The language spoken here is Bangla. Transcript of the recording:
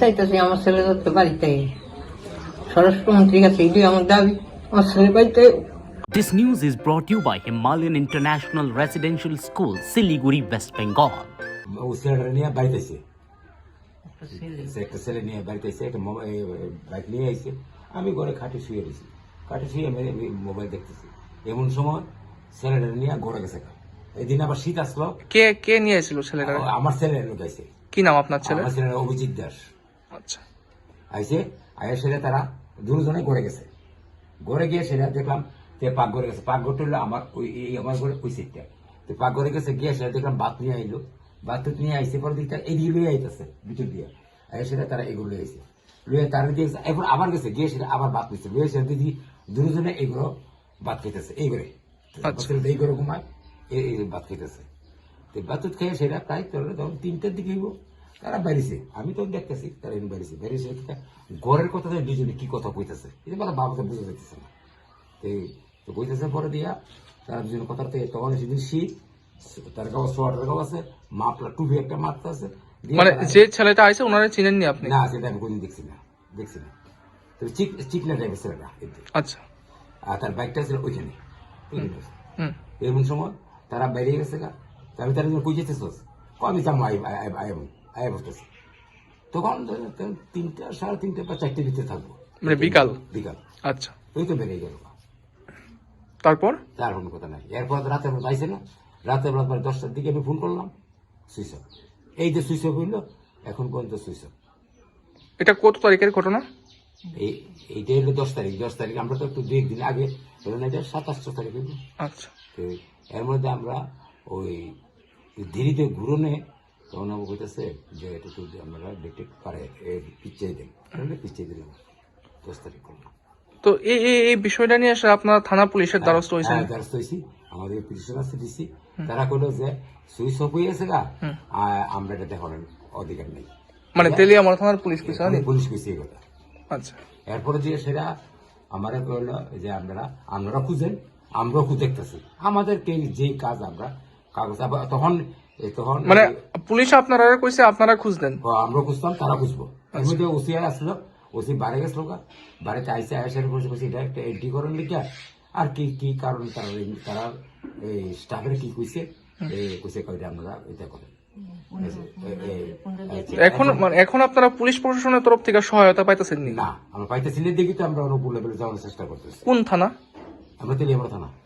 চাইতেছি আমার ছেলে যাতে বাড়িতে স্বরাষ্ট্রমন্ত্রীর কাছে এটাই আমার দাবি আমার ছেলে বাড়িতে This news is brought to you by Himalayan International Residential School, Siliguri, West Bengal. ও ছেলেটা নিয়ে বাড়িতে এসে সে একটা ছেলে নিয়ে বাড়িতে এসে একটা মোবাইল বাইক নিয়ে এসে আমি ঘরে খাটে শুয়ে রয়েছি। খাটে শুয়ে আমি আমি মোবাইল দেখতেছি। এমন সময় ছেলেটা নিয়ে ঘরে গেছে। এদিন আবার শীত আসলো। কে কে নিয়ে এসেছিল ছেলেটা আমার ছেলে লোক কি নাম আপনার ছেলে আমার অভিজিৎ দাস। আচ্ছা। আইসে আয়ের সেরে তারা দুজনে ঘরে গেছে। ঘরে গিয়ে সেটা দেখলাম যে পাক ঘরে গেছে। পাক ঘরটা হলো আমার ওই আমার ঘরে ওই সিটটা তো পাক ঘরে গেছে গিয়ে সেটা দেখলাম বাত নিয়ে আইলো। বাত নিয়ে আইসে পরে দিকটা এদিকে লুয়ে আইতেছে ভিতর দিয়ে। আয়ের সেটা তারা এগুলো লুয়ে আইসে লুয়ে তারা দিয়ে এখন আবার গেছে গিয়ে সেটা আবার বাত নিচ্ছে লুয়ে সেটা দেখি দুজনে এগুলো বাত খেতেছে এই করে আচ্ছা। এই করে ঘুমায় এই এই বাত খেতেছে তো বাতুত খেয়ে সেটা প্রায় তোর তখন তিনটার দিকে হইব। তারা বেরিয়েছে আমি তো দেখতেছি তারা এমনি বেরিয়েছে বেরিয়েছে একটা ঘরের কথা তো দুজনে কি কথা কইতেছে এই কথা বাবাকে বুঝে যাইতেছে না তো কইতেছে পরে দিয়া তারা দুজনে কথা থেকে তখন সেদিন শীত তার গাও সোয়াটার গাও আছে মাপলা টুপি একটা মারতে আছে মানে যে ছেলেটা আইছে ওনারা চিনেননি আপনি না সেটা আমি কোনদিন দেখছি না দেখছি না তো চিক চিকনা টাইপের ছেলেটা আচ্ছা আর তার বাইকটা ছিল ওইখানে এমন সময় তারা বেরিয়ে গেছে গা আমি তারা কই যেতেছ আমি যাব আই আই আই বসতেছি তখন তিনটা সাড়ে তিনটা বা চারটে ভিতরে থাকব। মানে বিকাল? বিকাল। আচ্ছা। ওই তো বেরিয়ে গেল। তারপর? তার কোনো কথা নাই। এরপর তো রাতের বেলা আইসে না। রাতের বেলা প্রায় দশটার দিকে আমি ফোন করলাম সুইচ অফ। এই যে সুইচ অফ হইল এখন পর্যন্ত সুইচ অফ। এটা কত তারিখের ঘটনা? এই এইটা হলো দশ তারিখ। দশ তারিখ আমরা তো একটু দুই একদিন আগে হলো না এটা সাতাশ তারিখ হইল আচ্ছা। তো এর মধ্যে আমরা ওই ধীরিতে ঘুরনে তখন আমার কইতেছে যে এটা তো আমরা ডেটে পারে পিছিয়ে দেন। তাহলে পিছিয়ে দিলাম। দশ তারিখ করলাম তো এই এই বিষয়টা নিয়ে এসে আপনার থানা পুলিশের দ্বারস্থ হয়েছেন? হ্যাঁ, দ্বারস্থ হয়েছি। আমাদের পিটিশন আছে দিছি তারা কইলো যে সুইচ অফ হয়ে গেছে গা। আমরা এটা দেখানোর অধিকার নেই। মানে তেলিয়ামরা থানার পুলিশ কিছু পুলিশ এই কথা। আচ্ছা। এরপরে যে সেটা আমারে কইলো যে আপনারা আপনারা খুঁজেন আমরাও খুঁজে দেখতেছি। আমাদের কে যে কাজ আমরা কাগজ তখন মানে পুলিশ আপনারা কইছে আপনারা খুঁজ দেন আমরা খুঁজতাম তারা খুঁজবো। এর মধ্যে ওসি আসলো ওসি বাড়ি গেছিল গা। বাড়িতে আইসে আইসার বসে বসে এটা একটা এন্ট্রি করেন লিখা। আর কি কি কারণ তারা এই- তারা এই স্টাফের কি কইছে? কইছে কয়টা আমরা এটা করেন এখন মানে এখন আপনারা পুলিশ প্রশাসনের তরফ থেকে সহায়তা পাইতেছেন না আমরা পাইতেছি না দেখি তো আমরা অনুকূল লেভেলে যাওয়ার চেষ্টা করতেছি। কোন থানা? আমরা থানা।